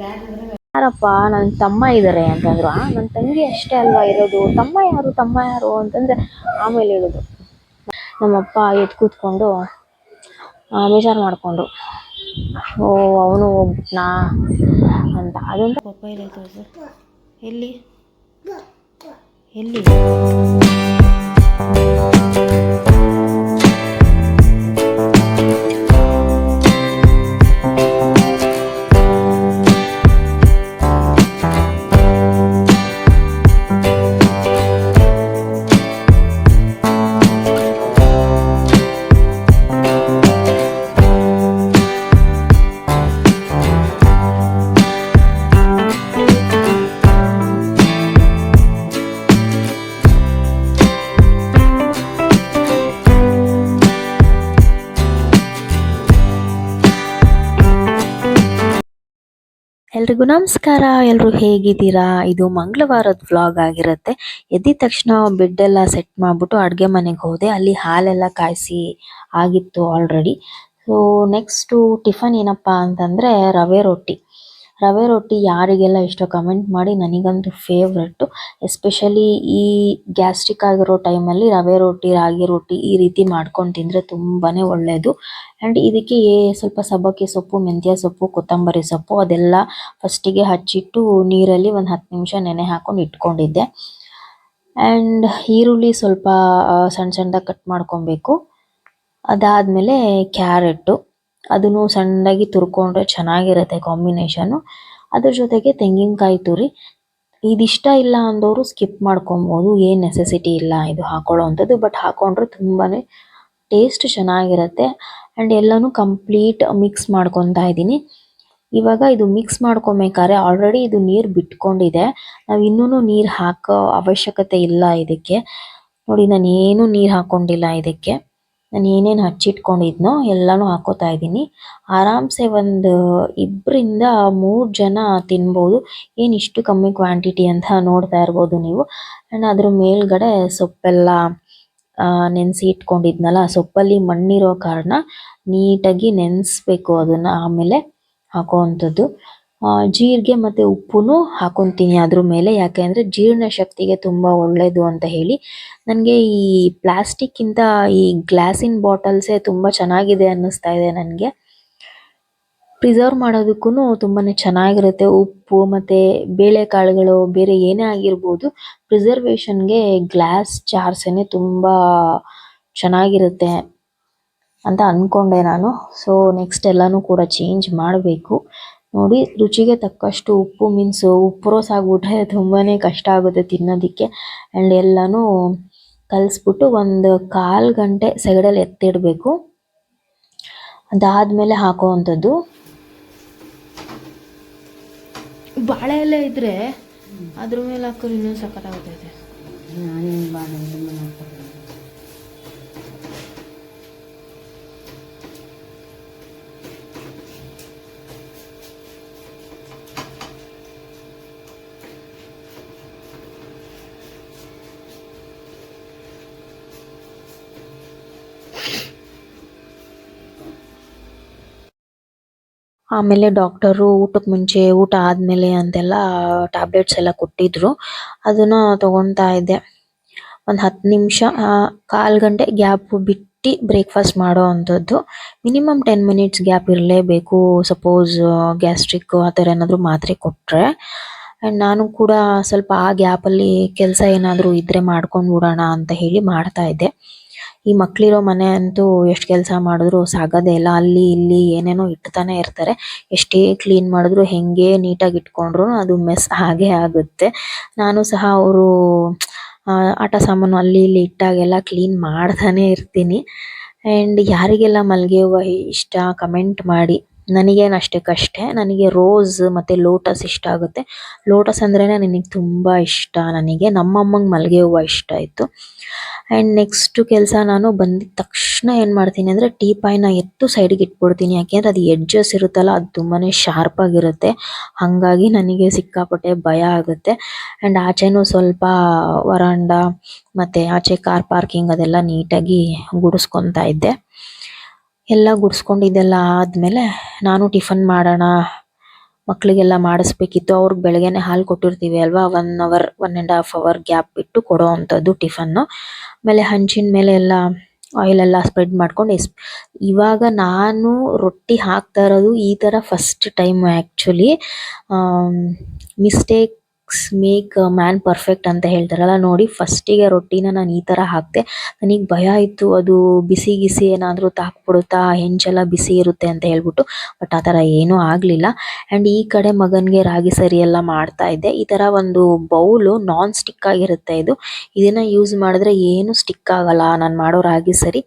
ಯಾರಪ್ಪ? ನನ್ನ ತಮ್ಮ ಇದ್ದಾರೆ ಅಂತಂದ್ರು. ನನ್ನ ತಂಗಿ ಅಷ್ಟೇ ಅಲ್ವಾ ಇರೋದು? ತಮ್ಮ ಯಾರು? ತಮ್ಮ ಯಾರು? ಅಂತಂದ್ರೆ ಆಮೇಲೆ ಹೇಳುದು. ನಮ್ಮಪ್ಪ ಎದ್ದು ಕೂತ್ಕೊಂಡು ಬೇಜಾರು ಮಾಡಿಕೊಂಡು, ಓ, ಅವನು ಹೋಗ್ಬಿಟ್ನಾ ಅಂತ. ಅದೊಂದು ಎಲ್ಲಿ? ಎಲ್ಲಿ? ಎಲ್ರಿಗೂ ನಮಸ್ಕಾರ. ಎಲ್ಲರೂ ಹೇಗಿದ್ದೀರಾ? ಇದು ಮಂಗಳವಾರದ ವ್ಲಾಗ್ ಆಗಿರುತ್ತೆ. ಎದ್ದಿದ ತಕ್ಷಣ ಬೆಡ್ ಎಲ್ಲ ಸೆಟ್ ಮಾಡ್ಬಿಟ್ಟು ಅಡುಗೆ ಮನೆಗೆ ಹೋದೆ. ಅಲ್ಲಿ ಹಾಲೆಲ್ಲ ಕಾಯಿಸಿ ಆಗಿತ್ತು ಆಲ್ರೆಡಿ ಸೊ ನೆಕ್ಸ್ಟು ಟಿಫನ್ ಏನಪ್ಪ ಅಂತಂದರೆ ರವೆ ರೊಟ್ಟಿ. ರವೆ ರೊಟ್ಟಿ ಯಾರಿಗೆಲ್ಲ ಇಷ್ಟ ಕಮೆಂಟ್ ಮಾಡಿ, ನನಗಂತೂ ಫೇವ್ರೆಟ್ಟು ಎಸ್ಪೆಷಲಿ ಈ ಗ್ಯಾಸ್ಟ್ರಿಕ್ ಆಗಿರೋ ಟೈಮಲ್ಲಿ ರವೆ ರೊಟ್ಟಿ, ರಾಗಿ ರೊಟ್ಟಿ ಈ ರೀತಿ ಮಾಡ್ಕೊಂಡು ತಿಂದರೆ ತುಂಬಾ ಒಳ್ಳೆಯದು ಆ್ಯಂಡ್ ಇದಕ್ಕೆ ಸ್ವಲ್ಪ ಸಬ್ಬಕ್ಕಿ ಸೊಪ್ಪು, ಮೆಂತ್ಯ ಸೊಪ್ಪು, ಕೊತ್ತಂಬರಿ ಸೊಪ್ಪು, ಅದೆಲ್ಲ ಫಸ್ಟಿಗೆ ಹಚ್ಚಿಟ್ಟು ನೀರಲ್ಲಿ ಒಂದು ಹತ್ತು ನಿಮಿಷ ನೆನೆ ಹಾಕೊಂಡು ಇಟ್ಕೊಂಡಿದ್ದೆ. ಆ್ಯಂಡ್ ಈರುಳ್ಳಿ ಸ್ವಲ್ಪ ಸಣ್ಣ ಸಣ್ಣದಾಗಿ ಕಟ್ ಮಾಡ್ಕೊಬೇಕು. ಅದಾದಮೇಲೆ ಕ್ಯಾರೆಟು. ಅದನ್ನು ಸಣ್ಣದಾಗಿ ತುರ್ಕೊಂಡ್ರೆ ಚೆನ್ನಾಗಿರುತ್ತೆ ಕಾಂಬಿನೇಷನ್. ಅದ್ರ ಜೊತೆಗೆ ತೆಂಗಿನಕಾಯಿ ತುರಿ. ಇದಿಷ್ಟ ಇಲ್ಲ ಅಂದವರು ಸ್ಕಿಪ್ ಮಾಡ್ಕೊಬೋದು, ಏನು ನೆಸೆಸಿಟಿ ಇಲ್ಲ ಇದು ಹಾಕೊಳ್ಳೋ ಅಂಥದ್ದು ಬಟ್ ಹಾಕೊಂಡ್ರೆ ತುಂಬಾ ಟೇಸ್ಟ್ ಚೆನ್ನಾಗಿರುತ್ತೆ. ಆ್ಯಂಡ್ ಎಲ್ಲನೂ ಕಂಪ್ಲೀಟ್ ಮಿಕ್ಸ್ ಮಾಡ್ಕೊತಾ ಇದ್ದೀನಿ. ಇವಾಗ ಇದು ಮಿಕ್ಸ್ ಮಾಡ್ಕೊಬೇಕಾದ್ರೆ ಆಲ್ರೆಡಿ ಇದು ನೀರು ಬಿಟ್ಕೊಂಡಿದೆ. ನಾವು ಇನ್ನೂ ನೀರು ಹಾಕೋ ಅವಶ್ಯಕತೆ ಇಲ್ಲ ಇದಕ್ಕೆ. ನೋಡಿ ನಾನು ಏನು ನೀರು ಹಾಕ್ಕೊಂಡಿಲ್ಲ ಇದಕ್ಕೆ. ನಾನು ಏನೇನು ಹಚ್ಚಿಟ್ಕೊಂಡಿದ್ನೋ ಎಲ್ಲನೂ ಹಾಕೋತಾ ಇದ್ದೀನಿ. ಆರಾಮ್ಸೆ ಒಂದು ಇಬ್ಬರಿಂದ ಮೂರು ಜನ ತಿನ್ಬೋದು. ಏನು ಇಷ್ಟು ಕಮ್ಮಿ ಕ್ವಾಂಟಿಟಿ ಅಂತ ನೋಡ್ತಾ ಇರ್ಬೋದು ನೀವು. ಆ್ಯಂಡ್ ಅದ್ರ ಮೇಲ್ಗಡೆ ಸೊಪ್ಪೆಲ್ಲ ನೆನೆಸಿ ಇಟ್ಕೊಂಡಿದ್ನಲ್ಲ, ಸೊಪ್ಪಲ್ಲಿ ಮಣ್ಣಿರೋ ಕಾರಣ ನೀಟಾಗಿ ನೆನೆಸ್ಬೇಕು ಅದನ್ನು ಆಮೇಲೆ ಹಾಕೋವಂಥದ್ದು ಜೀರಿಗೆ ಮತ್ತು ಉಪ್ಪು ಹಾಕೊತೀನಿ ಅದ್ರ ಮೇಲೆ. ಯಾಕೆ ಅಂದರೆ ಜೀರ್ಣ ಶಕ್ತಿಗೆ ತುಂಬ ಒಳ್ಳೆಯದು ಅಂತ ಹೇಳಿ. ನನಗೆ ಈ ಪ್ಲಾಸ್ಟಿಕ್ಕಿಂತ ಈ ಗ್ಲಾಸಿನ ಬಾಟಲ್ಸೇ ತುಂಬ ಚೆನ್ನಾಗಿದೆ ಅನ್ನಿಸ್ತಾ ಇದೆ ನನಗೆ. ಪ್ರಿಸರ್ವ್ ಮಾಡೋದಕ್ಕೂ ತುಂಬಾ ಚೆನ್ನಾಗಿರುತ್ತೆ. ಉಪ್ಪು ಮತ್ತು ಬೇಳೆಕಾಳುಗಳು ಬೇರೆ ಏನೇ ಆಗಿರ್ಬೋದು, ಪ್ರಿಸರ್ವೇಷನ್ಗೆ ಗ್ಲಾಸ್ ಜಾರ್ಸೇ ತುಂಬ ಚೆನ್ನಾಗಿರುತ್ತೆ ಅಂತ ಅಂದ್ಕೊಂಡೆ ನಾನು. ಸೊ ನೆಕ್ಸ್ಟ್ ಎಲ್ಲನೂ ಕೂಡ ಚೇಂಜ್ ಮಾಡಬೇಕು. ನೋಡಿ ರುಚಿಗೆ ತಕ್ಕಷ್ಟು ಉಪ್ಪು ಮೀನ್ಸ್ ಉಪ್ಪು ರೋಸ್ ಆಗಿಬಿಟ್ರೆ ತುಂಬಾ ಕಷ್ಟ ಆಗುತ್ತೆ ತಿನ್ನೋದಕ್ಕೆ. ಆ್ಯಂಡ್ ಎಲ್ಲನೂ ಕಲಿಸ್ಬಿಟ್ಟು ಒಂದು ಕಾಲು ಗಂಟೆ ಸೈಡಲ್ಲಿ ಎತ್ತಿಡಬೇಕು. ಅದಾದಮೇಲೆ ಹಾಕೋವಂಥದ್ದು. ಬಾಳೆ ಎಲೆ ಇದ್ರೆ ಅದ್ರ ಮೇಲೆ ಹಾಕೋರು ಇನ್ನೂ ಸಖತ್ತಾಗುತ್ತೆ ಆಮೇಲೆ ಡಾಕ್ಟರು ಊಟಕ್ಕೆ ಮುಂಚೆ ಊಟ ಆದಮೇಲೆ ಅಂತೆಲ್ಲ ಟ್ಯಾಬ್ಲೆಟ್ಸ್ ಎಲ್ಲ ಕೊಟ್ಟಿದ್ರು. ಅದನ್ನ ತಗೊತಾ ಇದ್ದೆ. ಒಂದು ಹತ್ತು ನಿಮಿಷ ಕಾಲು ಗಂಟೆ ಗ್ಯಾಪ್ ಬಿಟ್ಟು ಬ್ರೇಕ್ಫಾಸ್ಟ್ ಮಾಡೋ ಅಂಥದ್ದು. ಮಿನಿಮಮ್ ಟೆನ್ ಮಿನಿಟ್ಸ್ ಗ್ಯಾಪ್ ಇರಲೇಬೇಕು. ಸಪೋಸ್ ಗ್ಯಾಸ್ಟ್ರಿಕ್ ಆ ಥರ ಏನಾದರೂ ಮಾತ್ರೆ ಕೊಟ್ಟರೆ ಆ್ಯಂಡ್ ನಾನು ಕೂಡ ಸ್ವಲ್ಪ ಆ ಗ್ಯಾಪಲ್ಲಿ ಕೆಲಸ ಏನಾದರೂ ಇದ್ದರೆ ಮಾಡ್ಕೊಂಡು ಬಿಡೋಣ ಅಂತ ಹೇಳಿ ಮಾಡ್ತಾ ಇದ್ದೆ. ಈ ಮಕ್ಕಳಿರೋ ಮನೆ ಅಂತೂ ಎಷ್ಟು ಕೆಲಸ ಮಾಡಿದ್ರು ಸಾಗೋದೇ ಇಲ್ಲ. ಅಲ್ಲಿ ಇಲ್ಲಿ ಏನೇನೋ ಇಡ್ತಾನೆ ಇರ್ತಾರೆ. ಎಷ್ಟೇ ಕ್ಲೀನ್ ಮಾಡಿದ್ರು ಹೆಂಗೆ ನೀಟಾಗಿ ಇಟ್ಕೊಂಡ್ರು ಅದು ಮೆಸ್ ಹಾಗೆ ಆಗುತ್ತೆ. ನಾನು ಸಹ ಅವರು ಆಟ ಸಾಮಾನು ಅಲ್ಲಿ ಇಲ್ಲಿ ಇಟ್ಟಾಗೆಲ್ಲ ಕ್ಲೀನ್ ಮಾಡ್ತಾನೆ ಇರ್ತೀನಿ. ಆ್ಯಂಡ್ ಯಾರಿಗೆಲ್ಲ ಮಲ್ಲಿಗೆ ಹೂವು ಇಷ್ಟ ಕಮೆಂಟ್ ಮಾಡಿ. ನನಗೇನು ಅಷ್ಟಕ್ಕಷ್ಟೇ ನನಗೆ ರೋಸ್ ಮತ್ತು ಲೋಟಸ್ ಇಷ್ಟ ಆಗುತ್ತೆ. ಲೋಟಸ್ ಅಂದ್ರೇ ನನಗೆ ತುಂಬ ಇಷ್ಟ. ನನಗೆ ನಮ್ಮಮ್ಮಂಗೆ ಮಲ್ಲಿಗೆ ಹೂವು ಇಷ್ಟ ಇತ್ತು ಆ್ಯಂಡ್ ನೆಕ್ಸ್ಟು ಕೆಲಸ ನಾನು ಬಂದಿದ್ ತಕ್ಷಣ ಏನು ಮಾಡ್ತೀನಿ ಅಂದರೆ ಟೀಪಾಯ್ನ ಎತ್ತು ಸೈಡಿಗೆ ಇಟ್ಬಿಡ್ತೀನಿ. ಯಾಕೆಂದ್ರೆ ಅದು ಎಡ್ಜಸ್ ಇರುತ್ತಲ್ಲ, ಅದು ತುಂಬಾನೇ ಶಾರ್ಪ್ ಆಗಿರುತ್ತೆ. ಹಾಗಾಗಿ ನನಗೆ ಸಿಕ್ಕಾಪಟ್ಟೆ ಭಯ ಆಗುತ್ತೆ. ಅಂಡ್ ಆಚೆನೂ ಸ್ವಲ್ಪ ವರಾಂಡ ಮತ್ತೆ ಆಚೆ ಕಾರ್ ಪಾರ್ಕಿಂಗ್ ಅದೆಲ್ಲ ನೀಟಾಗಿ ಗುಡಿಸ್ಕೊತಾ ಇದ್ದೆ. ಎಲ್ಲ ಗುಡಿಸ್ಕೊಂಡಿದ್ದೆಲ್ಲ ಆದಮೇಲೆ ನಾನು ಟಿಫನ್ ಮಾಡೋಣ ಮಕ್ಕಳಿಗೆಲ್ಲ ಮಾಡಿಸ್ಬೇಕಿತ್ತು. ಅವ್ರಿಗೆ ಬೆಳಗ್ಗೆನೆ ಹಾಲು ಕೊಟ್ಟಿರ್ತೀವಿ ಅಲ್ವಾ? One hour one and half hour gap ಬಿಟ್ಟು ಕೊಡೋ ಅಂಥದ್ದು ಟಿಫನ್ನು ಆಮೇಲೆ ಹಂಚಿನ ಮೇಲೆ ಎಲ್ಲ ಆಯಿಲ್ ಎಲ್ಲ ಸ್ಪ್ರೆಡ್ ಮಾಡ್ಕೊಂಡು ಎಸ್ ಇವಾಗ ನಾನು ರೊಟ್ಟಿ ಹಾಕ್ತಾ ಇರೋದು ಈ ಥರ first time actually mistakes make man perfect ಅಂತ ಹೇಳ್ತಾರಲ್ಲ, ನೋಡಿ ಫಸ್ಟಿಗೆ ರೊಟ್ಟಿನ ನಾನು ಈ ಥರ ಹಾಕಿದೆ, ನನಗೆ ಭಯ ಇತ್ತು ಅದು ಬಿಸಿ ಗಿಸಿ ಏನಾದರೂ ತಾಕ್ಬಿಡುತ್ತಾ, ಹೆಂಚೆಲ್ಲ ಬಿಸಿ ಇರುತ್ತೆ ಅಂತ ಹೇಳ್ಬಿಟ್ಟು ಬಟ್ ಆ ಥರ ಏನೂ ಆಗಲಿಲ್ಲ. ಆ್ಯಂಡ್ ಈ ಕಡೆ ಮಗನಿಗೆ ರಾಗಿ ಸರಿ ಎಲ್ಲ ಮಾಡ್ತಾ ಇದ್ದೆ. ಈ ಥರ ಒಂದು ಬೌಲು ನಾನ್ ಸ್ಟಿಕ್ ಆಗಿರುತ್ತೆ ಇದು. ಇದನ್ನ ಯೂಸ್ ಮಾಡಿದ್ರೆ ಏನು ಸ್ಟಿಕ್ ಆಗಲ್ಲ, ನಾನು ಮಾಡೋ ರಾಗಿ ಸರಿ.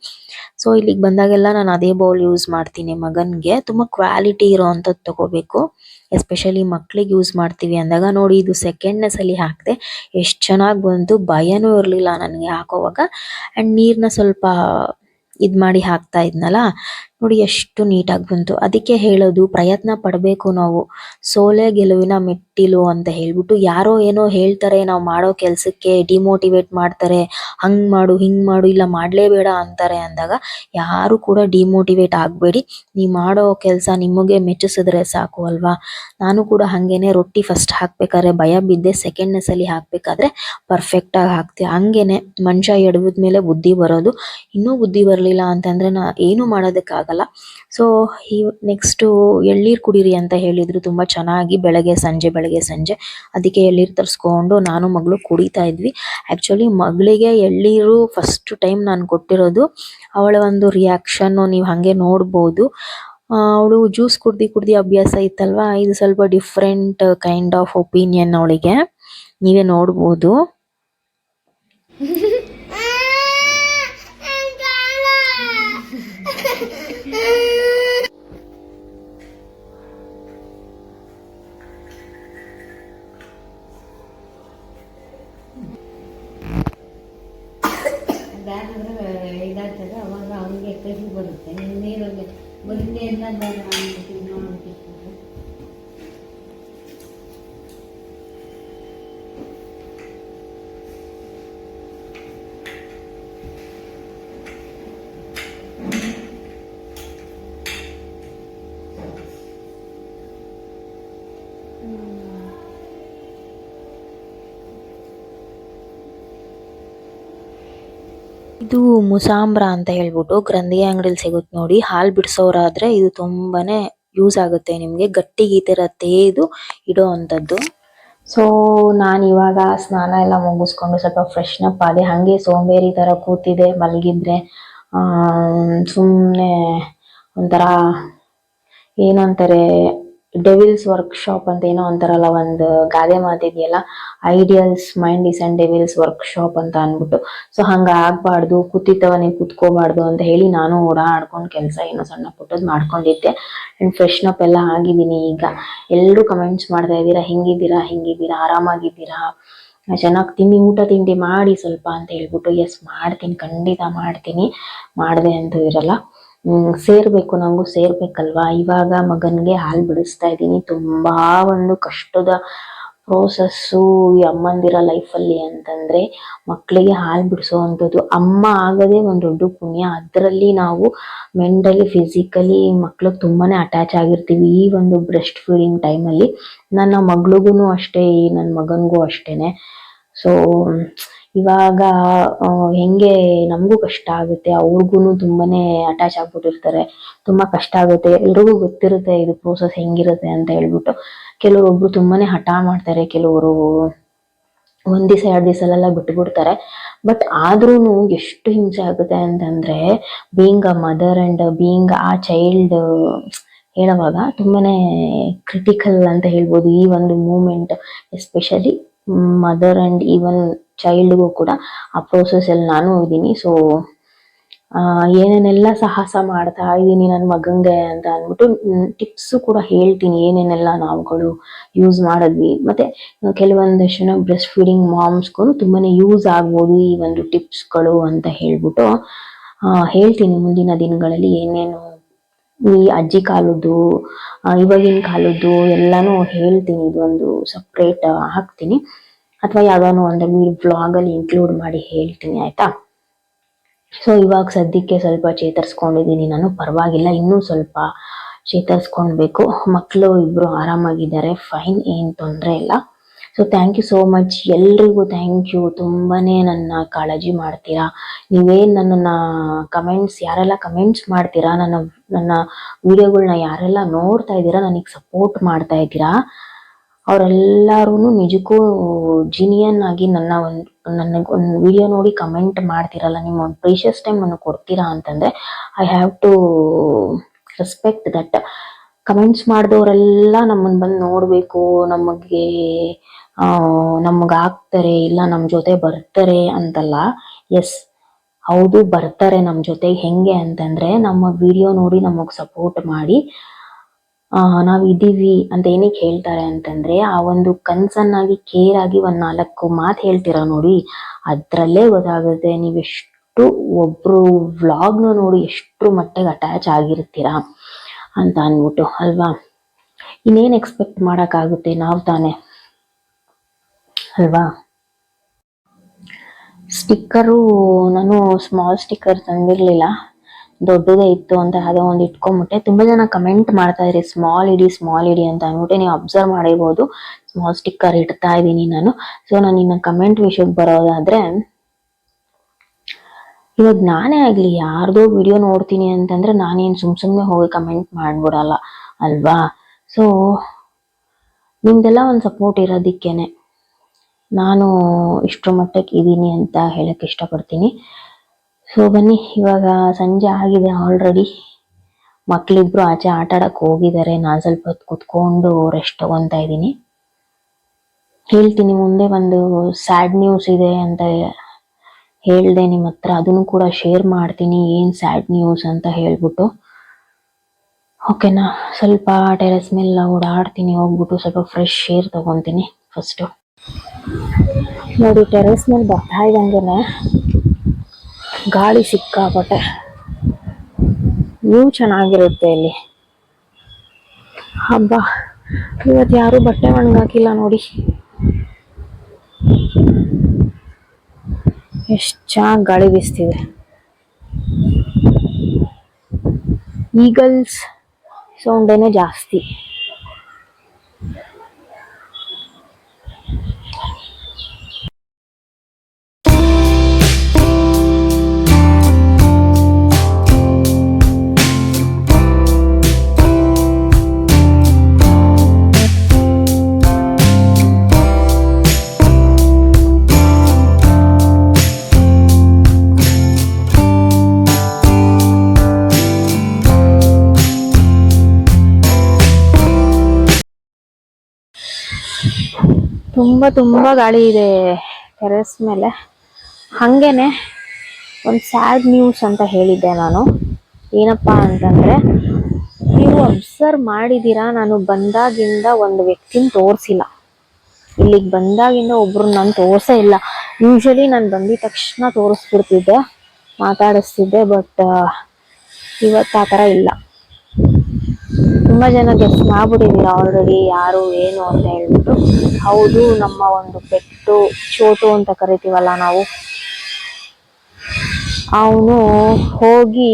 ಸೊ ಇಲ್ಲಿಗೆ ಬಂದಾಗೆಲ್ಲ ನಾನು ಅದೇ ಬೌಲ್ ಯೂಸ್ ಮಾಡ್ತೀನಿ ಮಗನಿಗೆ. ತುಂಬ ಕ್ವಾಲಿಟಿ ಇರೋವಂಥದ್ದು ತಗೋಬೇಕು. ಎಸ್ಪೆಷಲಿ ಮಕ್ಕಳಿಗೆ ಯೂಸ್ ಮಾಡ್ತೀವಿ ಅಂದಾಗ ನೋಡಿ ಇದು ಸೆಕೆಂಡ್ನೇ ಸಲ ಹಾಕಿದೆ ಎಷ್ಟು ಚೆನ್ನಾಗಿ ಬಂತು, ಭಯನೂ ಇರಲಿಲ್ಲ ನನಗೆ ಹಾಕೋವಾಗ. ಆ್ಯಂಡ್ ನೀರನ್ನ ಸ್ವಲ್ಪ ಇದು ಮಾಡಿ ಹಾಕ್ತಾ ಇದ್ನಲ್ಲ ನೋಡಿ ಎಷ್ಟು ನೀಟಾಗಿ ಬಂತು. ಅದಕ್ಕೆ ಹೇಳೋದು ಪ್ರಯತ್ನ ಪಡಬೇಕು ನಾವು. ಸೋಲೆ ಗೆಲುವಿನ ಮೆಟ್ಟಿಲು ಅಂತ ಹೇಳ್ಬಿಟ್ಟು ಯಾರೋ ಏನೋ ಹೇಳ್ತಾರೆ, ನಾವು ಮಾಡೋ ಕೆಲಸಕ್ಕೆ ಡಿಮೋಟಿವೇಟ್ ಮಾಡ್ತಾರೆ, ಹಂಗ್ ಮಾಡು, ಹಿಂಗ್ ಮಾಡು, ಇಲ್ಲ ಮಾಡಲೇಬೇಡ ಅಂತಾರೆ ಅಂದಾಗ ಯಾರು ಕೂಡ ಡಿಮೋಟಿವೇಟ್ ಆಗಬೇಡಿ. ನೀವು ಮಾಡೋ ಕೆಲಸ ನಿಮಗೆ ಮೆಚ್ಚಿಸಿದ್ರೆ ಸಾಕು ಅಲ್ವಾ? ನಾನು ಕೂಡ ಹಾಗೇನೆ ರೊಟ್ಟಿ ಫಸ್ಟ್ ಹಾಕ್ಬೇಕಾದ್ರೆ ಭಯ ಬಿದ್ದೆ ಸೆಕೆಂಡ್ನೆಸ್ ಅಲ್ಲಿ ಹಾಕ್ಬೇಕಾದ್ರೆ ಪರ್ಫೆಕ್ಟ್ ಆಗಿ ಹಾಕ್ತೀವಿ ಹಂಗೇನೆ ಮನುಷ್ಯ ಎಡವಿದ ಮೇಲೆ ಬುದ್ಧಿ ಬರೋದು. ಇನ್ನೂ ಬುದ್ಧಿ ಬರಲಿಲ್ಲ ಅಂತಂದ್ರೆ ನಾ ಏನು ಮಾಡೋದಕ್ಕಾಗಲ್ಲ. ಸೊ ಈ ನೆಕ್ಸ್ಟು ಎಳ್ನೀರು ಕುಡೀರಿ ಅಂತ ಹೇಳಿದ್ರು ತುಂಬ ಚೆನ್ನಾಗಿ ಬೆಳಗ್ಗೆ ಸಂಜೆ ಬೆಳಗ್ಗೆ ಸಂಜೆ. ಅದಕ್ಕೆ ಎಳ್ನೀರು ತರಿಸ್ಕೊಂಡು ನಾನು ಮಗಳು ಕುಡಿತಾ ಇದ್ವಿ. ಆ್ಯಕ್ಚುಲಿ ಮಗಳಿಗೆ ಎಳ್ನೀರು ಫಸ್ಟ್ ಟೈಮ್ ನಾನು ಕೊಟ್ಟಿರೋದು. ಅವಳ ಒಂದು ರಿಯಾಕ್ಷನ್ನು ನೀವು ಹಾಗೆ ನೋಡ್ಬೋದು. ಅವಳು ಜ್ಯೂಸ್ ಕುಡ್ದು ಕುಡ್ದು ಅಭ್ಯಾಸ ಇತ್ತಲ್ವಾ? ಇದು ಸ್ವಲ್ಪ ಡಿಫ್ರೆಂಟ್ ಕೈಂಡ್ ಆಫ್ ಒಪೀನಿಯನ್ ಅವಳಿಗೆ. ನೀವೇ ನೋಡ್ಬೋದು. ಬರುತ್ತೆ ನೀರಲ್ಲಿ ಬರೀ ಎಲ್ಲ ಬೇಡ ಅಂದ್ಬಿಟ್ಟು ನೋಡ್ತಿರ್ತಾರೆ ಇದು ಮುಸಾಂಬ್ರ ಅಂತ ಹೇಳ್ಬಿಟ್ಟು ಗ್ರಂಥಿ ಅಂಗಡಿಲಿ ಸಿಗುತ್ತೆ ನೋಡಿ. ಹಾಲು ಬಿಡಿಸೋರಾದ್ರೆ ಇದು ತುಂಬಾನೇ ಯೂಸ್ ಆಗುತ್ತೆ ನಿಮಗೆ. ಗಟ್ಟಿಗೆ ಈ ತರ ತೇದು ಇಡೋ ಅಂಥದ್ದು. ಸೊ ನಾನು ಇವಾಗ ಸ್ನಾನ ಎಲ್ಲ ಮುಗಿಸ್ಕೊಂಡು ಸ್ವಲ್ಪ ಫ್ರೆಶ್ನ ಆದೆ ಹಂಗೆ ಸೋಂಬೇರಿ ತರ ಕೂತಿದೆ, ಮಲಗಿದ್ರೆ ಸುಮ್ಮನೆ ಒಂಥರ ಏನಂತಾರೆ ಡೆವಿಲ್ಸ್ ವರ್ಕ್ಶಾಪ್ ಅಂತ ಏನೋ ಅಂತಾರಲ್ಲ, ಒಂದು ಗಾದೆ ಮಾತಿದೆಯಲ್ಲ idle's mind is and devil's workshop ಅಂತ ಅಂದ್ಬಿಟ್ಟು. ಸೊ ಹಂಗ ಆಗ್ಬಾರ್ದು ಕೂತಿದ್ದವನೇ ಕೂತ್ಕೋಬಾರ್ದು ಅಂತ ಹೇಳಿ ನಾನು ಓಡಾಡ್ಕೊಂಡು ಕೆಲಸ ಏನೋ ಸಣ್ಣ ಪುಟ್ಟದ್ ಮಾಡ್ಕೊಂಡಿದ್ದೆ. ಅಂಡ್ ಫ್ರೆಶ್ನಪ್ ಎಲ್ಲ ಆಗಿದ್ದೀನಿ ಈಗ. ಎಲ್ಲರೂ ಕಮೆಂಟ್ಸ್ ಮಾಡ್ತಾ ಇದ್ದೀರಾ, ಹಿಂಗಿದ್ದೀರಾ ಹಿಂಗಿದ್ದೀರಾ, ಆರಾಮಾಗಿದ್ದೀರಾ? ಚೆನ್ನಾಗಿ ತಿಂಡಿ ಊಟ ತಿಂಡಿ ಮಾಡಿ ಸ್ವಲ್ಪ ಅಂತ ಹೇಳ್ಬಿಟ್ಟು ಎಸ್ ಮಾಡ್ತೀನಿ, ಖಂಡಿತ ಮಾಡ್ತೀನಿ. ಮಾಡಿದೆ ಅಂತೂ ಇರಲ್ಲ. ಸೇರ್ಬೇಕು, ನಂಗೂ ಸೇರ್ಬೇಕಲ್ವಾ? ಇವಾಗ ಮಗನ್ಗೆ ಹಾಲು ಬಿಡಿಸ್ತಾ ಇದ್ದೀನಿ. ತುಂಬಾ ಒಂದು ಕಷ್ಟದ ಪ್ರೋಸೆಸ್ಸು ಈ ಅಮ್ಮಂದಿರ ಲೈಫಲ್ಲಿ ಅಂತಂದ್ರೆ ಮಕ್ಕಳಿಗೆ ಹಾಲು ಬಿಡಿಸೋವಂಥದ್ದು ಅಮ್ಮ ಆಗದೆ ಒಂದು ದೊಡ್ಡ ಪುಣ್ಯ. ಅದರಲ್ಲಿ ನಾವು ಮೆಂಟಲಿ ಫಿಸಿಕಲಿ ಮಕ್ಳಿಗೆ ತುಂಬಾನೇ ಅಟ್ಯಾಚ್ ಆಗಿರ್ತೀವಿ. ಈ ಒಂದು ಬ್ರೆಸ್ಟ್ ಫೀಡಿಂಗ್ ಟೈಮಲ್ಲಿ ನನ್ನ ಮಗಳಿಗೂ ಅಷ್ಟೇ ನನ್ನ ಮಗನಿಗೂ ಅಷ್ಟೇನೆ. ಸೊ ಇವಾಗ ಹೆಂಗೆ ನಮಗೂ ಕಷ್ಟ ಆಗುತ್ತೆ. ಅವ್ರಿಗೂ ತುಂಬಾನೇ ಅಟ್ಯಾಚ್ ಆಗ್ಬಿಟ್ಟಿರ್ತಾರೆ. ತುಂಬಾ ಕಷ್ಟ ಆಗುತ್ತೆ. ಎಲ್ರಿಗೂ ಗೊತ್ತಿರುತ್ತೆ ಇದು ಪ್ರೋಸೆಸ್ ಹೆಂಗಿರುತ್ತೆ ಅಂತ ಹೇಳ್ಬಿಟ್ಟು. ಕೆಲವೊಬ್ರು ತುಂಬಾನೇ ಹಠ ಮಾಡ್ತಾರೆ. ಕೆಲವರು ಒಂದ್ ದಿವಸ, ಎರಡ್ ದಿವಸಲೆಲ್ಲ ಬಿಟ್ಬಿಡ್ತಾರೆ. ಬಟ್ ಆದ್ರೂ ಎಷ್ಟು ಹಿಂಸೆ ಆಗುತ್ತೆ ಅಂತಂದ್ರೆ being a mother and being a child ಹೇಳುವಾಗ ತುಂಬಾನೇ ಕ್ರಿಟಿಕಲ್ ಅಂತ ಹೇಳ್ಬೋದು ಈ ಒಂದು moment especially mother and even ಚೈಲ್ಡ್ಗೂ ಕೂಡ ಆ ಪ್ರೋಸೆಸ್ ಅಲ್ಲಿ ನಾನು ಇದ್ದೀನಿ ಸೊ ಏನೇನೆಲ್ಲ ಸಾಹಸ ಮಾಡ್ತಾ ಇದ್ದೀನಿ ನನ್ನ ಮಗಂಗೆ ಅಂತ ಅಂದ್ಬಿಟ್ಟು ಟಿಪ್ಸ್ ಕೂಡ ಹೇಳ್ತೀನಿ ಏನೇನೆಲ್ಲ ನಾವುಗಳು ಯೂಸ್ ಮಾಡಿದ್ವಿ. ಮತ್ತೆ ಕೆಲವೊಂದಷ್ಟು ಬ್ರೆಸ್ಟ್ ಫೀಡಿಂಗ್ ಮಾಮ್ಸ್ಗೂ ತುಂಬಾನೇ ಯೂಸ್ ಆಗ್ಬೋದು ಈ ಒಂದು ಟಿಪ್ಸ್ಗಳು ಅಂತ ಹೇಳ್ಬಿಟ್ಟು ಹೇಳ್ತೀನಿ ಮುಂದಿನ ದಿನಗಳಲ್ಲಿ ಏನೇನು ಈ ಅಜ್ಜಿ ಕಾಲದ್ದು ಇವಾಗಿನ ಕಾಲದ್ದು ಎಲ್ಲಾನು ಹೇಳ್ತೀನಿ. ಇದೊಂದು ಸಪ್ರೇಟ್ ಹಾಕ್ತೀನಿ. ಅಥವಾ ಯಾವ್ದಾನು ಒಂದು ವ್ಲಾಗ್ ಅಲ್ಲಿ ಇನ್ಕ್ಲೂಡ್ ಮಾಡಿ ಹೇಳ್ತೀನಿ, ಆಯ್ತಾ? ಸೊ ಇವಾಗ ಸದ್ಯಕ್ಕೆ ಸ್ವಲ್ಪ ಚೇತರಿಸ್ಕೊಂಡಿದ್ದೀನಿ ನಾನು. ಪರವಾಗಿಲ್ಲ, ಇನ್ನೂ ಸ್ವಲ್ಪ ಚೇತರಿಸ್ಕೊಳ್ಬೇಕು. ಮಕ್ಕಳು ಇಬ್ರು ಆರಾಮಾಗಿದ್ದಾರೆ ಫೈನ್ ಏನ್ ತೊಂದರೆ ಇಲ್ಲ. So thank you so much ಎಲ್ರಿಗೂ ಥ್ಯಾಂಕ್ ಯು ತುಂಬಾನೇ ನನ್ನ ಕಾಳಜಿ ಮಾಡ್ತೀರಾ? ನೀವೇನು ನನ್ನನ್ನ ಕಮೆಂಟ್ಸ್ ಯಾರೆಲ್ಲ ಕಮೆಂಟ್ಸ್ ಮಾಡ್ತೀರಾ? ನನ್ನ ನನ್ನ ವಿಡಿಯೋಗಳನ್ನ ಯಾರೆಲ್ಲ ನೋಡ್ತಾ ಇದ್ದೀರಾ? ನನಗೆ ಸಪೋರ್ಟ್ ಮಾಡ್ತಾ ಇದ್ದೀರಾ? ಅವರೆಲ್ಲರೂ ನಿಜಕ್ಕೂ ಜಿನಿಯನ್ ಆಗಿ ನನ್ನ ಒಂದು ನನಗೆ ಒಂದು ವಿಡಿಯೋ ನೋಡಿ ಕಮೆಂಟ್ ಮಾಡ್ತಿರಲ್ಲ, ನಿಮ್ಮ ಒಂದು ಪ್ರೀಶಿಯಸ್ ಟೈಮ್ ನನಗೆ ಕೊಡ್ತೀರಾ ಅಂತಂದ್ರೆ I have to respect that comments ಮಾಡಿದವರೆಲ್ಲ ನಮ್ಮನ್ನ ಬಂದು ನೋಡಬೇಕು, ನಮಗೆ ನಮಗೆ ಆಗ್ತಾರೆ ಇಲ್ಲ ನಮ್ಮ ಜೊತೆ ಬರ್ತಾರೆ ಅಂತಲ್ಲ. ಎಸ್ ಹೌದು, ಬರ್ತಾರೆ ನಮ್ಮ ಜೊತೆ ಹೆಂಗೆ ಅಂತಂದ್ರೆ, ನಮ್ಮ ವಿಡಿಯೋ ನೋಡಿ ನಮಗೆ ಸಪೋರ್ಟ್ ಮಾಡಿ ನಾವ್ ಇದೀವಿ ಅಂತ ಏನಕ್ಕೆ ಹೇಳ್ತಾರೆ ಅಂತಂದ್ರೆ, ಆ ಒಂದು ಕನ್ಸರ್ನ್ ಆಗಿ ಕೇರ್ ಆಗಿ ಒಂದ್ ನಾಲ್ಕು ಮಾತು ಹೇಳ್ತೀರಾ ನೋಡಿ, ಅದ್ರಲ್ಲೇ ಗೊತ್ತಾಗುತ್ತೆ ನೀವೆಷ್ಟು ಒಬ್ರು ವ್ಲಾಗ್ನ ನೋಡಿ ಎಷ್ಟು ಮಟ್ಟಿಗೆ ಅಟ್ಯಾಚ್ ಆಗಿರ್ತೀರಾ ಅಂತ ಅನ್ಬಿಟ್ಟು, ಅಲ್ವಾ? ಇನ್ನೇನ್ ಎಕ್ಸ್ಪೆಕ್ಟ್ ಮಾಡಕ್ಕಾಗುತ್ತೆ ನಾವ್ ತಾನೇ, ಅಲ್ವಾ? ಸ್ಟಿಕ್ಕರು ನಾನು ಸ್ಮಾಲ್ ಸ್ಟಿಕ್ಕರ್ ತಂದಿರ್ಲಿಲ್ಲ. ದೊಡ್ಡದೇ ಇತ್ತು ಅಂತ ಯಾವುದೋ ಒಂದು ಇಟ್ಕೊಂಡ್ಬಿಟ್ಟೆ ತುಂಬಾ ಜನ ಕಮೆಂಟ್ ಮಾಡ್ತಾ ಇದ್ರಿ ಸ್ಮಾಲ್ ಇಡಿ ಸ್ಮಾಲ್ ಇಡಿ ಅಂತ ಅಂದ್ಬಿಟ್ಟು. ನೀವು ಅಬ್ಸರ್ವ್ ಮಾಡಿರ್ಬೋದು ಸ್ಮಾಲ್ ಸ್ಟಿಕ್ಕರ್ ಇಡ್ತಾ ಇದ್ದೀನಿ ನಾನು. ಸೊ ನಾನು ಇನ್ನ ಕಮೆಂಟ್ ವಿಷಯಕ್ಕೆ ಬರೋದಾದ್ರೆ, ಇವಾಗ ನಾನೇ ಆಗ್ಲಿ ಯಾರ್ದೋ ವಿಡಿಯೋ ನೋಡ್ತೀನಿ ಅಂತಂದ್ರೆ ನಾನೇನು ಸುಮ್ ಸುಮ್ಮನೆ ಹೋಗಿ ಕಮೆಂಟ್ ಮಾಡ್ಬಿಡಲ್ಲ, ಅಲ್ವಾ? ಸೊ ನಿಮ್ದೆಲ್ಲ ಒಂದು ಸಪೋರ್ಟ್ ಇರೋದಕ್ಕೇನೆ. ನಾನು ಇಷ್ಟರ ಮಟ್ಟಕ್ಕೆ ಇದ್ದೀನಿ ಅಂತ ಹೇಳಕ್ ಇಷ್ಟಪಡ್ತೀನಿ. ಸೊ ಬನ್ನಿ, ಇವಾಗ ಸಂಜೆ ಆಗಿದೆ ಆಲ್ರೆಡಿ ಮಕ್ಕಳಿಬ್ರು ಆಚೆ ಆಟ ಆಡಕ್ಕೆ ಹೋಗಿದ್ದಾರೆ. ನಾನು ಸ್ವಲ್ಪ ಹೊತ್ತು ಕುತ್ಕೊಂಡು ರೆಸ್ಟ್ ತಗೊತಾ ಇದ್ದೀನಿ. ಹೇಳ್ತೀನಿ, ಮುಂದೆ ಒಂದು ಸ್ಯಾಡ್ ನ್ಯೂಸ್ ಇದೆ ಅಂತ ಹೇಳಿದೆ ನಿಮ್ಮ ಹತ್ರ. ಅದನ್ನು ಕೂಡ ಶೇರ್ ಮಾಡ್ತೀನಿ. ಏನ್ ಸ್ಯಾಡ್ ನ್ಯೂಸ್ ಅಂತ ಹೇಳ್ಬಿಟ್ಟು. ಓಕೆನಾ ಸ್ವಲ್ಪ ಟೆರೆಸ್ ಮೇಲೆ ಓಡಾಡ್ತೀನಿ ಹೋಗ್ಬಿಟ್ಟು ಸ್ವಲ್ಪ ಫ್ರೆಶ್ ಏರ್ ತೊಗೊತೀನಿ ಫಸ್ಟು ನೋಡಿ ಟೆರೆಸ್ ಮೇಲೆ ಬರ್ತಾ ಇದ್ದಂಗೆನೆ ಗಾಳಿ ಸಿಕ್ಕಾಪಟ್ಟೆ. ವ್ಯೂ ಚೆನ್ನಾಗಿರುತ್ತೆ ಇಲ್ಲಿ. ಹಬ್ಬ. ಇವತ್ತು ಯಾರು ಬಟ್ಟೆ ಒಣಗಾಕಿಲ್ಲ ನೋಡಿ. ಎಷ್ಟು ಚೆನ್ನಾಗಿ ಗಾಳಿ ಬೀಸ್ತಿದೆ. ಈಗಲ್ಸ್ ಸೌಂಡೇನೆ ಜಾಸ್ತಿ. ತುಂಬಾ ತುಂಬ ಗಾಳಿ ಇದೆ ಟೆರೆಸ್ ಮೇಲೆ. ಹಾಗೇನೆ ಒಂದು ಸ್ಯಾಡ್ ನ್ಯೂಸ್ ಅಂತ ಹೇಳಿದ್ದೆ ನಾನು. ಏನಪ್ಪ ಅಂತಂದರೆ, ನೀವು ಅಬ್ಸರ್ವ್ ಮಾಡಿದ್ದೀರಾ ನಾನು ಬಂದಾಗಿಂದ ಒಂದು ವ್ಯಕ್ತಿನ ತೋರಿಸಿಲ್ಲ. ಇಲ್ಲಿಗೆ ಬಂದಾಗಿಂದ ಒಬ್ಬರು ನಾನು ತೋರಿಸೇ ಇಲ್ಲ. ಯೂಶಲಿ ನಾನು ಬಂದಿದ ತಕ್ಷಣ ತೋರಿಸ್ಬಿಡ್ತಿದ್ದೆ, ಮಾತಾಡಿಸ್ತಿದ್ದೆ ಬಟ್ ಇವತ್ತು ಆ ಥರ ಇಲ್ಲ. ತುಂಬಾ ಜನ ಗೆಸ್ ಮಾಡ್ಬಿಟ್ಟಿದ್ದೀರ ಆಲ್ರೆಡಿ ಯಾರು, ಏನು ಅಂತ ಹೇಳ್ಬಿಟ್ಟು. ಹೌದು, ನಮ್ಮ ಒಂದು ಪೆಟ್ಟು ಚೋಟು ಅಂತ ಕರಿತೀವಲ್ಲ ನಾವು. ಅವನು ಹೋಗಿ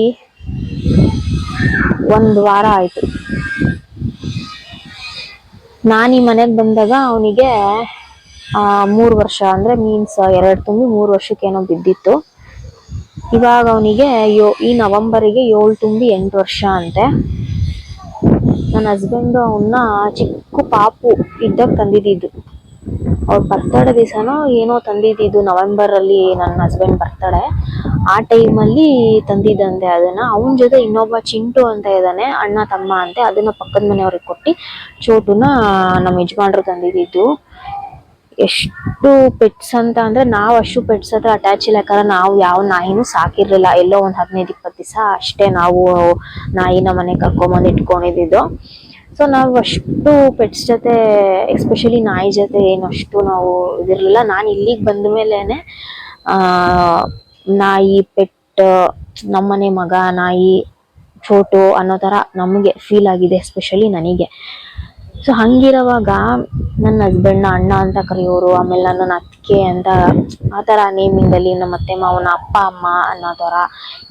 ಒಂದು ವಾರ ಆಯ್ತು. ನಾನು ಈ ಮನೆಗೆ ಬಂದಾಗ ಅವನಿಗೆ ಮೂರು ವರ್ಷ ಅಂದರೆ ಮೀನ್ಸ್ ಎರಡು ತುಂಬಿ ಮೂರು ವರ್ಷಕ್ಕೇನೋ ಬಿದ್ದಿತ್ತು. ಇವಾಗ ಅವನಿಗೆ ಯೋ, ಈ ನವಂಬರಿಗೆ ಏಳು ತುಂಬಿ ಎಂಟು ವರ್ಷ ಅಂತೆ. ನನ್ನ ಹಸ್ಬೆಂಡು ಅವನ್ನ ಚಿಕ್ಕ ಪಾಪು ಇದ್ದಾಗ ತಂದಿದ್ದು ಅವ್ರ ಬರ್ತಡೆ ದಿವಸನೋ ಏನೋ ತಂದಿದ್ದು ನವೆಂಬರಲ್ಲಿ ನನ್ನ ಹಸ್ಬೆಂಡ್ ಬರ್ತಡೆ ಆ ಟೈಮಲ್ಲಿ ತಂದಿದ್ದಂತೆ ಅದನ್ನ. ಅವನ ಜೊತೆ ಇನ್ನೊಬ್ಬ ಚಿಂಟು ಅಂತ ಇದ್ದಾನೆ, ಅಣ್ಣ ತಮ್ಮ ಅಂತೆ. ಅದನ್ನ ಪಕ್ಕದ ಮನೆಯವ್ರಿಗೆ ಕೊಟ್ಟು ಚೋಟುನ ನಮ್ಮ ಯಜಮಾನ್ರು ತಂದಿದ್ದು ಎಷ್ಟು ಪೆಟ್ಸ್ ಅಂತ ಅಂದ್ರೆ ನಾವ್ ಅಷ್ಟು ಪೆಟ್ಸ್ ಹತ್ರ ಅಟ್ಯಾಚ್ ಇಲ್ಲ, ಯಾಕಂದ್ರೆ ನಾವು ಯಾವ ನಾಯಿನೂ ಸಾಕಿರ್ಲಿಲ್ಲ. ಎಲ್ಲೋ ಒಂದ್ ಹದಿನೈದು, ಇಪ್ಪತ್ತು ದಿವಸ ಅಷ್ಟೇ ನಾವು ನಾಯಿನ ಮನೆ ಕರ್ಕೊಂಬಂದು ಇಟ್ಕೊಂಡಿದ್ದು. ಸೊ ನಾವು ಅಷ್ಟು ಪೆಟ್ಸ್ ಜೊತೆ ಎಸ್ಪೆಷಲಿ ನಾಯಿ ಜೊತೆ ಏನು ಅಷ್ಟು ನಾವು ಇದಿರ್ಲಿಲ್ಲ. ನಾನು ಇಲ್ಲಿಗೆ ಬಂದ ಮೇಲೆನೆ, ಆ, ನಾಯಿ ಪೆಟ್ ನಮ್ಮನೆ ಮಗ, ನಾಯಿ ಫೋಟೋ ಅನ್ನೋ ತರ ನಮಗೆ ಫೀಲ್ ಆಗಿದೆ ಎಸ್ಪೆಷಲಿ ನನಗೆ. ಸೊ ಹಂಗಿರುವಾಗ ನನ್ನ ಹಸ್ಬೆಂಡ್ನ ಅಣ್ಣ ಅಂತ ಕರೆಯೋರು, ಆಮೇಲೆ ನನ್ನ ಅತ್ತಿಗೆ ಅಂತ ಆ ಥರ ನೇಮಿಂಗ್ ಅಲ್ಲಿ ನಮ್ಮ ಅತ್ತೆ ಮಾವನ ಅಪ್ಪ, ಅಮ್ಮ ಅನ್ನೋ ಥರ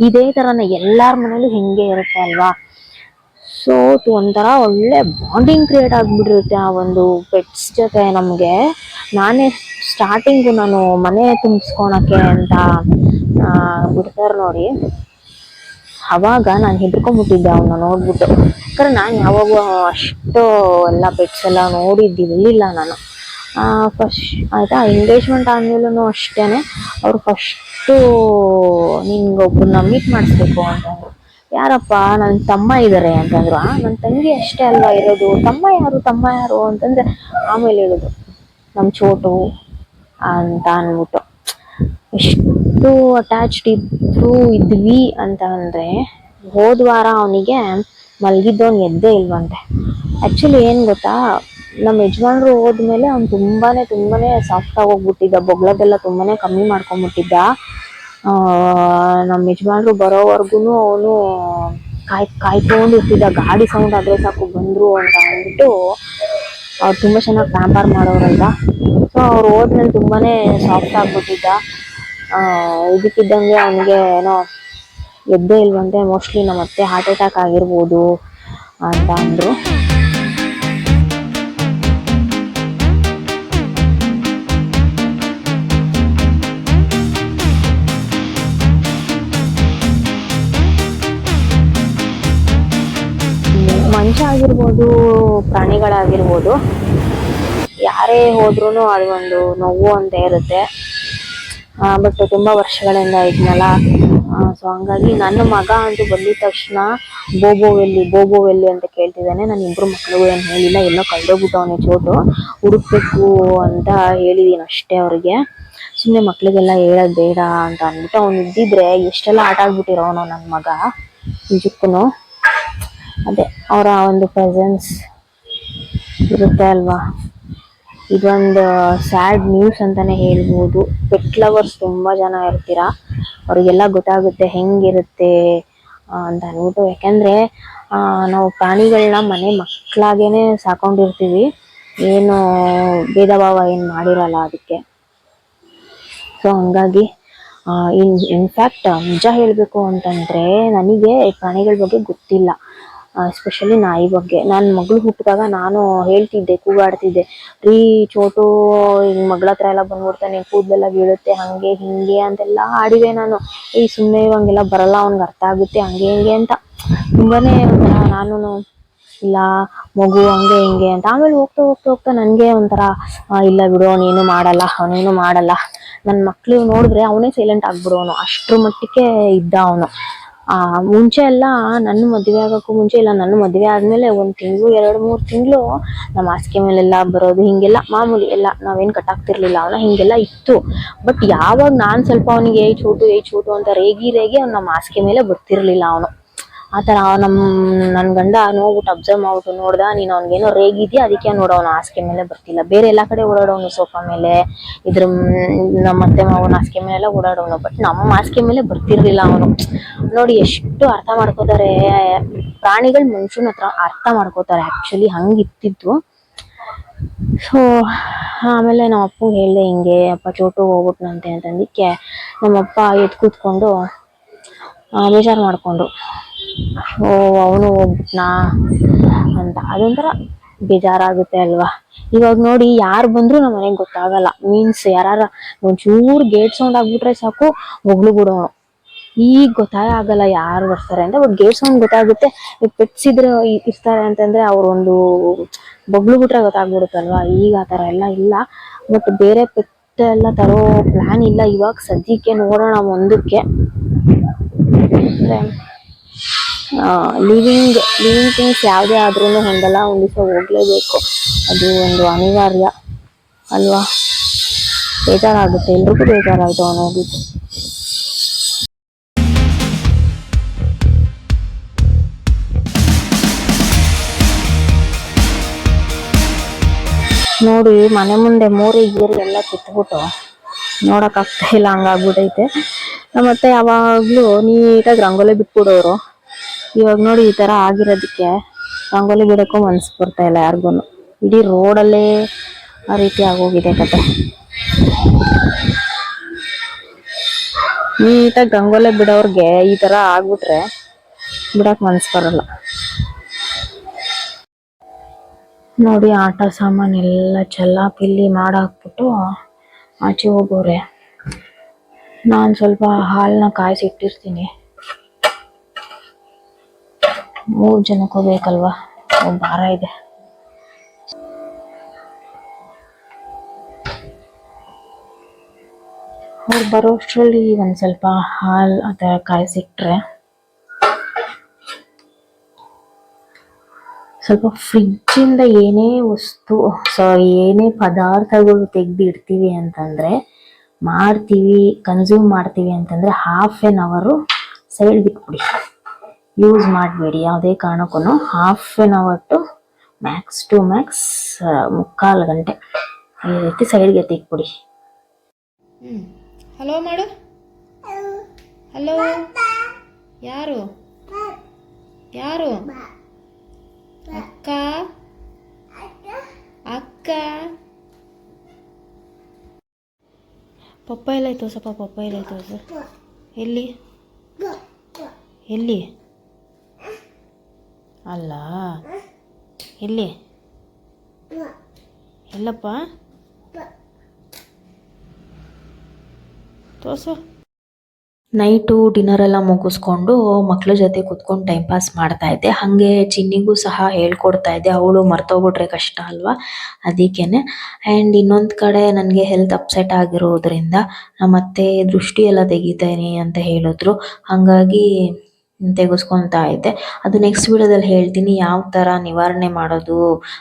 ಇದೇ ಥರನೇ ಎಲ್ಲಾರ ಮನೇಲೂ ಹಿಂಗೆ ಇರುತ್ತೆ ಅಲ್ವಾ? ಸೊ ಒಂಥರ ಒಳ್ಳೆ ಬಾಂಡಿಂಗ್ ಕ್ರಿಯೇಟ್ ಆಗಿಬಿಟ್ಟಿರುತ್ತೆ ಆ ಒಂದು ಪೆಟ್ಸ್ ಜೊತೆ ನಮಗೆ. ನಾನೇ ಸ್ಟಾರ್ಟಿಂಗು ನಾನು ಮನೆ ತುಂಬಿಸ್ಕೊಳಕ್ಕೆ ಅಂತ ಬಿಡ್ತಾರೆ ನೋಡಿ. ಅವಾಗ ನಾನು ಹೆದರ್ಕೊಂಡ್ಬಿಟ್ಟಿದ್ದೆ ಅವನ್ನ ನೋಡ್ಬಿಟ್ಟು. ಯಾಕಂದ್ರೆ ನಾನು ಯಾವಾಗ ಅಷ್ಟು ಎಲ್ಲ ಪೆಟ್ಸ್ ಎಲ್ಲ ನೋಡಿದ್ದಿರಲಿಲ್ಲ ನಾನು. ಫಸ್ಟ್ ಆಯಿತಾ? ಎಂಗೇಜ್ಮೆಂಟ್ ಆದ್ಮೇಲೂ ಅಷ್ಟೇ ಅವ್ರು ಫಸ್ಟು ನಿಂಗೆ ಒಬ್ಬರನ್ನ ಮೀಟ್ ಮಾಡಿಸ್ಬೇಕು ಅಂತಂದರು. ಯಾರಪ್ಪ? ನನ್ನ ತಮ್ಮ ಇದ್ದಾರೆ ಅಂತಂದ್ರು. ನನ್ನ ತಂಗಿ ಅಷ್ಟೇ ಅಲ್ವಾ ಇರೋದು? ತಮ್ಮ ಯಾರು? ತಮ್ಮ ಯಾರು? ಅಂತಂದ್ರೆ ಆಮೇಲೆ ಹೇಳಿದ್ರು ನಮ್ಮ ಚೋಟು ಅಂತ ಅಂದ್ಬಿಟ್ಟು ಎಷ್ಟು ಅಟ್ಯಾಚ್ಡ್ ಇದ್ರು ಇದ್ವಿ ಅಂತ ಅಂದರೆ ಹೋದ ವಾರ ಅವನಿಗೆ ಮಲಗಿದ್ದವನು ಎದ್ದೇ ಇಲ್ವಂತೆ. ಆ್ಯಕ್ಚುಲಿ ಏನು ಗೊತ್ತಾ ನಮ್ಮ ಯಜಮಾನ್ರು ಹೋದ್ಮೇಲೆ ಅವ್ನು ತುಂಬಾ ತುಂಬಾ ಸಾಫ್ಟ್ ಆಗೋಗ್ಬಿಟ್ಟಿದ್ದ ಬೊಗ್ಳದೆಲ್ಲ ತುಂಬಾನೇ ಕಮ್ಮಿ ಮಾಡ್ಕೊಂಬಿಟ್ಟಿದ್ದ. ನಮ್ಮ ಯಜಮಾನ್ರು ಬರೋವರೆಗೂ ಅವನು ಕಾಯ್ ಕಾಯ್ಕೊಂಡು ಇರ್ತಿದ್ದ ಗಾಡಿ ಸೌಂಡ್ ಆದರೆ ಸಾಕು ಬಂದರು ಅಂತ ಅಂದ್ಬಿಟ್ಟು ಅವ್ರು ತುಂಬ ಚೆನ್ನಾಗಿ ಪ್ಯಾಂಪರ್ ಮಾಡೋರಲ್ಲ ಸೊ ಅವ್ರು ಹೋದ್ಮೇಲೆ ತುಂಬಾ ಸಾಫ್ಟ್ ಆಗ್ಬಿಟ್ಟಿದ್ದ. ಇದಕ್ಕಿದ್ದಂಗೆ ಅವನಿಗೆ ಏನೋ ಎದ್ದೇ ಇಲ್ವಂತೆ ಮೋಸ್ಟ್ಲಿ ನಮ್ಮ ಅತ್ತೆ ಹಾರ್ಟ್ ಅಟ್ಯಾಕ್ ಆಗಿರ್ಬೋದು ಅಂತ ಅಂದರು. ಮನುಷ್ಯ ಆಗಿರ್ಬೋದು, ಪ್ರಾಣಿಗಳಾಗಿರ್ಬೋದು, ಯಾರೇ ಹೋದ್ರೂ ಅದೊಂದು ನೋವು ಅಂತ ಇರುತ್ತೆ. ಬಟ್ ತುಂಬಾ ವರ್ಷಗಳಿಂದ ಇದ್ನಲ್ಲ. ಸೊ ಹಂಗಾಗಿ ನನ್ನ ಮಗ ಅಂತೂ ಬಂದಿದ ತಕ್ಷಣ ಬೋಬೋವೆಲ್ಲಿ ಬೋಬೋವೆಲ್ಲಿ ಅಂತ ಕೇಳ್ತಿದ್ದಾನೆ. ನಾನು ಇಬ್ರು ಮಕ್ಳಿಗೂ ಏನು ಹೇಳಿಲ್ಲ, ಎಲ್ಲೋ ಅವನೇ ಚೋಟು. ಹುಡುಕ್ಬೇಕು ಅಂತ ಹೇಳಿದೀನಿ ಅಷ್ಟೇ ಅವ್ರಿಗೆ. ಸುಮ್ಮನೆ ಮಕ್ಕಳಿಗೆಲ್ಲ ಹೇಳೋದು ಬೇಡ ಅಂತ ಅಂದ್ಬಿಟ್ಟು ಅವ್ನು ಇದ್ದಿದ್ರೆ ಎಷ್ಟೆಲ್ಲ ಆಟ ಆಡ್ಬಿಟ್ಟಿರೋನು ನನ್ನ ಮಗ ನಿಜಕ್ಕೂ ಅದೇ, ಅವರ ಒಂದು ಪ್ರೆಸೆನ್ಸ್ ಇರುತ್ತೆ ಅಲ್ವಾ? ಇದೊಂದು ಸ್ಯಾಡ್ ನ್ಯೂಸ್ ಅಂತಾನೆ ಹೇಳ್ಬೋದು. ಪೆಟ್ ಲವರ್ಸ್ ತುಂಬಾ ಜನ ಇರ್ತೀರಾ? ಅವ್ರಿಗೆಲ್ಲ ಗೊತ್ತಾಗುತ್ತೆ ಹೆಂಗಿರುತ್ತೆ ಅಂತ ಅನ್ಬಿಟ್ಟು. ಯಾಕಂದ್ರೆ ನಾವು ಪ್ರಾಣಿಗಳನ್ನ ಮನೆ ಮಕ್ಕಳಾಗೇನೆ ಸಾಕೊಂಡಿರ್ತೀವಿ. ಏನು ಭೇದ ಭಾವ ಏನು ಮಾಡಿರಲ್ಲ ಅದಕ್ಕೆ. ಸೊ ಹಂಗಾಗಿ ಇನ್ ಇನ್ಫ್ಯಾಕ್ಟ್ ನಿಜ ಹೇಳಬೇಕು ಅಂತಂದ್ರೆ, ನನಗೆ ಪ್ರಾಣಿಗಳ ಬಗ್ಗೆ ಗೊತ್ತಿಲ್ಲ. ಎಸ್ಪೆಷಲಿ ನಾಯಿ ಬಗ್ಗೆ. ನನ್ನ ಮಗಳು ಹುಟ್ಟಿದಾಗ ನಾನು ಹೇಳ್ತಿದ್ದೆ, ಕೂಗಾಡ್ತಿದ್ದೆ, ರೀ ಚೋಟು, ಹಿಂಗ್ ಮಗಳ ಹತ್ರ ಎಲ್ಲ ಬಂದ್ಬಿಡ್ತಾನೆ ಕೂದಲೆಲ್ಲ ಬೀಳುತ್ತೆ, ಹಂಗೆ, ಹಿಂಗೆ ಅಂತೆಲ್ಲ ಆಡಿದೆ ನಾನು. ಈ ಸುಮ್ಮನೆ ಇವಂಗೆಲ್ಲ ಬರಲ್ಲ, ಅವ್ನಿಗೆ ಅರ್ಥ ಆಗುತ್ತೆ, ಹಂಗೆ, ಹಿಂಗೆ ಅಂತ. ತುಂಬಾನೇ ನಾನು ಇಲ್ಲ, ಮಗು ಹಂಗೆ, ಹಿಂಗೆ ಅಂತ. ಆಮೇಲೆ ಹೋಗ್ತಾ ಹೋಗ್ತಾ ಹೋಗ್ತಾ ನನಗೆ ಒಂಥರ ಇಲ್ಲ ಬಿಡು ಅವನೇನು ಮಾಡಲ್ಲ ಅವನೇನು ಮಾಡಲ್ಲ. ನನ್ನ ಮಕ್ಳು ನೋಡಿದ್ರೆ ಅವನೇ ಸೈಲೆಂಟ್ ಆಗ್ಬಿಡೋನು ಅಷ್ಟ್ರ ಮಟ್ಟಿಗೆ ಇದ್ದ ಅವನು. ಆ, ಮುಂಚೆ ಎಲ್ಲ ನನ್ನ ಮದುವೆ ಆಗೋಕ್ಕೂ ಮುಂಚೆ ಇಲ್ಲ, ನನ್ನ ಮದುವೆ ಆದ್ಮೇಲೆ ಒಂದ್ ತಿಂಗಳು, ಎರಡು, ಮೂರು ತಿಂಗಳು ನಮ್ಮ ಹಾಸಿಗೆ ಮೇಲೆಲ್ಲ ಬರೋದು, ಹಿಂಗೆಲ್ಲ ಮಾಮೂಲಿ ಎಲ್ಲ ನಾವೇನ್ ಕಟ್ಟಾಕ್ತಿರ್ಲಿಲ್ಲ, ಅವನ ಹಿಂಗೆಲ್ಲ ಇತ್ತು. ಬಟ್ ಯಾವಾಗ ನಾನ್ ಸ್ವಲ್ಪ ಅವನಿಗೆ ಏಯ್ ಚೋಟು ಏಯ್ ಚೋಟು ಅಂತ ರೇಗಿ ರೇಗಿ ಅವ್ನು ನಮ್ಮ ಹಾಸಿಗೆ ಮೇಲೆ ಬರ್ತಿರ್ಲಿಲ್ಲ ಅವನು. ಆತರ ನಮ್ಮ, ನನ್ನ ಗಂಡ ನೋಡ್ಬಿಟ್ಟು ಅಬ್ಸರ್ವ್ ಮಾಡ್ಬಿಟ್ಟು ನೋಡ್ದ, ನೀನು ಅವ್ನಿಗೇನೋ ರೇಗಿದ್ಯಾ? ಅದಕ್ಕೆ ನೋಡು ಅವ್ನ ಹಾಸಿಗೆ ಮೇಲೆ ಬರ್ತಿಲ್ಲ. ಬೇರೆ ಎಲ್ಲ ಕಡೆ ಓಡಾಡೋನು ಸೋಫಾ ಮೇಲೆ, ಇದ್ರ ನಮ್ಮ ಅತ್ತೆ ಮಾವನ ಹಾಸಿಗೆ ಮೇಲೆ ಓಡಾಡೋನು. ಬಟ್ ನಮ್ಮ ಹಾಸಿಗೆ ಮೇಲೆ ಬರ್ತಿರ್ಲಿಲ್ಲ ಅವನು. ನೋಡಿ ಎಷ್ಟು ಅರ್ಥ ಮಾಡ್ಕೋತಾರೆ. ಪ್ರಾಣಿಗಳು ಮನುಷ್ಯನ ಹತ್ರ ಅರ್ಥ ಮಾಡ್ಕೋತಾರೆ. ಆಕ್ಚುಲಿ ಇತ್ತಿತ್ತು ಸೊ ಆಮೇಲೆ ನಮ್ಮ ಅಪ್ಪಂಗೆ ಹೇಳಿದೆ ಹಿಂಗೆ, ಅಪ್ಪ ಚೋಟು ಹೋಗ್ಬಿಟ್ನಂತೆ ಅಂತಂದಿಕ್ಕೆ ನಮ್ಮಪ್ಪ ಎದ್ದು ಕೂತ್ಕೊಂಡು ಬೇಜಾರು ಮಾಡ್ಕೊಂಡ್ರು. ಓ, ಅವನು ಒಬ್ನಾ? ಅಂತ. ಅದೊಂಥರ ಬೇಜಾರಾಗುತ್ತೆ ಅಲ್ವಾ? ಇವಾಗ ನೋಡಿ ಯಾರು ಬಂದ್ರು ನಮ್ಮ ಮನೆಗೆ ಗೊತ್ತಾಗಲ್ಲ. ಮೀನ್ಸ್ ಯಾರ ಒಂಚೂರು ಗೇಟ್ ಸೌಂಡ್ ಆಗ್ಬಿಟ್ರೆ ಸಾಕು, ಹೊಗ್ಳು ಬಿಡೋನು. ಈಗ ಗೊತ್ತಾಗ ಆಗಲ್ಲ ಯಾರು ಬರ್ತಾರೆ ಅಂತ ಬಟ್ ಗೇಟ್ ಸೌಂಡ್ ಗೊತ್ತಾಗುತ್ತೆ. ಪೆಟ್ಸ್ ಇದ್ರೆ ಇ- ಇರ್ತಾರೆ ಅಂತಂದ್ರೆ ಅವ್ರೊಂದು ಬಗ್ಳು ಬಿಟ್ರೆ ಗೊತ್ತಾಗ್ಬಿಡುತ್ತಲ್ವಾ ಈಗ ಆ ಥರ ಎಲ್ಲ ಇಲ್ಲ. ಬಟ್ ಬೇರೆ ಪೆಟ್ ಎಲ್ಲ ತರೋ ಪ್ಲಾನ್ ಇಲ್ಲ ಇವಾಗ ಸದ್ಯಕ್ಕೆ ನೋಡೋಣ ಮುಂದಕ್ಕೆ. ಲಿವಿಂಗ್ ಲಿವಿಂಗ್ ಥಿಂಗ್ಸ್ ಯಾವುದೇ ಆದ್ರೂ ಹೊಂದಲ್ಲ ಒಂದು ದಿವಸ ಹೋಗ್ಲೇಬೇಕು. ಅದು ಒಂದು ಅನಿವಾರ್ಯ, ಅಲ್ವಾ? ಬೇಜಾರಾಗುತ್ತೆ, ಎಲ್ರಿಗೂ ಬೇಜಾರಾಯ್ತು ಅವನು ಹೋಗಿದ್ದು. ನೋಡಿ, ಮನೆ ಮುಂದೆ ಮೂರು ಗೀರಿ ಎಲ್ಲ ಕಿತ್ಬಿಟ್ಟು ನೋಡಕ್ಕಾಗ್ತಾ ಇಲ್ಲ ಹಂಗಾಗ್ಬಿಟ್ಟೈತೆ ಮತ್ತೆ ಯಾವಾಗ್ಲೂ ನೀಟಾಗಿ ರಂಗೋಲಿ ಬಿಟ್ಬಿಡೋರು. ಇವಾಗ ನೋಡಿ ಈ ತರ ಆಗಿರೋದಕ್ಕೆ ರಂಗೋಲಿ ಬಿಡಕ್ಕೂ ಮನ್ಸು ಬರ್ತಾ ಇಲ್ಲ ಯಾರಿಗೂ ಇಡೀ ರೋಡಲ್ಲೇ ಆ ರೀತಿ ಆಗೋಗಿದೆ ಕತೆ. ನೀಟಾಗಿ ರಂಗೋಲೆ ಬಿಡೋರ್ಗೆ ಈ ತರ ಆಗ್ಬಿಟ್ರೆ ಬಿಡಕ್ ಮನ್ಸು ಬರಲ್ಲ. ನೋಡಿ ಆಟ ಸಾಮಾನೆಲ್ಲ ಚೆಲ್ಲಾಪಿಲ್ಲಿ ಮಾಡಾಕ್ಬಿಟ್ಟು ಆಚೆ ಹೋಗೋರೆ. ನಾನು ಸ್ವಲ್ಪ ಹಾಲನ್ನ ಕಾಯಿಸಿಟ್ಟಿರ್ತೀನಿ. ಮೂರು ಜನಕ್ಕೂ ಬೇಕಲ್ವಾ? ಭಾರ ಇದೆ. ಅವ್ರು ಬರೋಷ್ಟರಲ್ಲಿ ಒಂದು ಸ್ವಲ್ಪ ಹಾಲು ಆ ಥರ ಕಾಯಿಸಿಟ್ರೆ ಸ್ವಲ್ಪ ಫ್ರಿಜ್ಜಿಂದ ಏನೇ ವಸ್ತು ಸೊ ಏನೇ ಪದಾರ್ಥಗಳು ತೆಗೆದು ಇಡ್ತೀವಿ ಅಂತಂದ್ರೆ ಮಾಡ್ತೀವಿ ಕನ್ಸ್ಯೂಮ್ ಮಾಡ್ತೀವಿ ಅಂತಂದ್ರೆ ಹಾಫ್ ಆನ್ ಅವರು ಸೈಡ್ ಇಟ್ಬಿಡಿ ಯೂಸ್ ಮಾಡಬೇಡಿ ಯಾವುದೇ ಕಾರಣಕ್ಕೂ half an hour to max to max ಮುಕ್ಕಾಲು ಗಂಟೆ ಈ ರೀತಿ ಸೈಡ್ಗೆ ತೆಗ್ಬಿಡಿ ಹ್ಞೂ ಹಲೋ ಮಾಡು. ಹಲೋ ಯಾರು? ಯಾರು? ಅಕ್ಕ? ಅಕ್ಕ? ಪಪ್ಪ ಎಲ್ಲ ತೋರ್ಸಪ್ಪ ಪಪ್ಪ ಎಲ್ಲ ತೋರ್ಸ ಎಲ್ಲಿ? ಎಲ್ಲಿ? ಅಲ್ಲ. ಇಲ್ಲಿ ಎಲ್ಲಪ್ಪ? ತೋಸು ನೈಟು ಡಿನ್ನರ್ ಎಲ್ಲ ಮುಗಿಸ್ಕೊಂಡು ಮಕ್ಕಳ ಜೊತೆ ಕುತ್ಕೊಂಡು ಟೈಮ್ ಪಾಸ್ ಮಾಡ್ತಾ ಇದ್ದೆ. ಹಾಗೆ ಚಿನ್ನಿಗೂ ಸಹ ಹೇಳ್ಕೊಡ್ತಾ ಇದ್ದೆ. ಅವಳು ಮರ್ತೋಗ್ಬಿಟ್ರೆ ಕಷ್ಟ ಅಲ್ವಾ? ಅದಕ್ಕೇನೆ ಆ್ಯಂಡ್ ಇನ್ನೊಂದು ಕಡೆ ನನಗೆ ಹೆಲ್ತ್ ಅಪ್ಸೆಟ್ ಆಗಿರೋದ್ರಿಂದ ಮತ್ತೆ ದೃಷ್ಟಿ ಎಲ್ಲ ತೆಗಿತೇನೆ ಅಂತ ಹೇಳಿದ್ರು. ಹಾಗಾಗಿ ತೆಗೆಸ್ಕೊತಾ ಇದ್ದೆ ಅದು ನೆಕ್ಸ್ಟ್ ವಿಡಿಯೋದಲ್ಲಿ ಹೇಳ್ತೀನಿ ಯಾವ ಥರ ನಿವಾರಣೆ ಮಾಡೋದು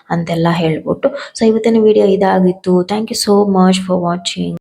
ಅಂತೆಲ್ಲ ಹೇಳ್ಬಿಟ್ಟು. ಸೊ ಇವತ್ತಿನ ವಿಡಿಯೋ ಇದಾಗಿತ್ತು. Thank you so much for watching